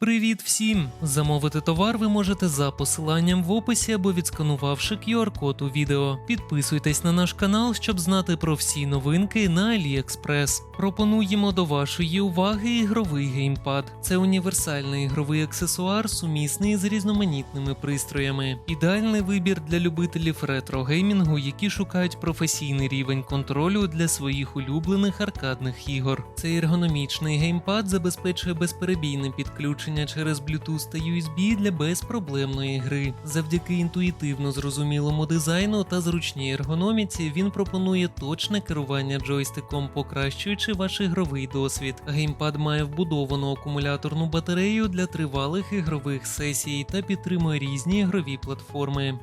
Привіт всім! Замовити товар ви можете за посиланням в описі або відсканувавши QR-код у відео. Підписуйтесь на наш канал, щоб знати про всі новинки на AliExpress. Пропонуємо до вашої уваги ігровий геймпад. Це універсальний ігровий аксесуар, сумісний з різноманітними пристроями. Ідеальний вибір для любителів ретро-геймінгу, які шукають професійний рівень контролю для своїх улюблених аркадних ігор. Цей ергономічний геймпад забезпечує безперебійне підключення через Bluetooth та USB для безпроблемної гри. Завдяки інтуїтивно зрозумілому дизайну та зручній ергономіці він пропонує точне керування джойстиком, покращуючи ваш ігровий досвід. Геймпад має вбудовану акумуляторну батарею для тривалих ігрових сесій та підтримує різні ігрові платформи.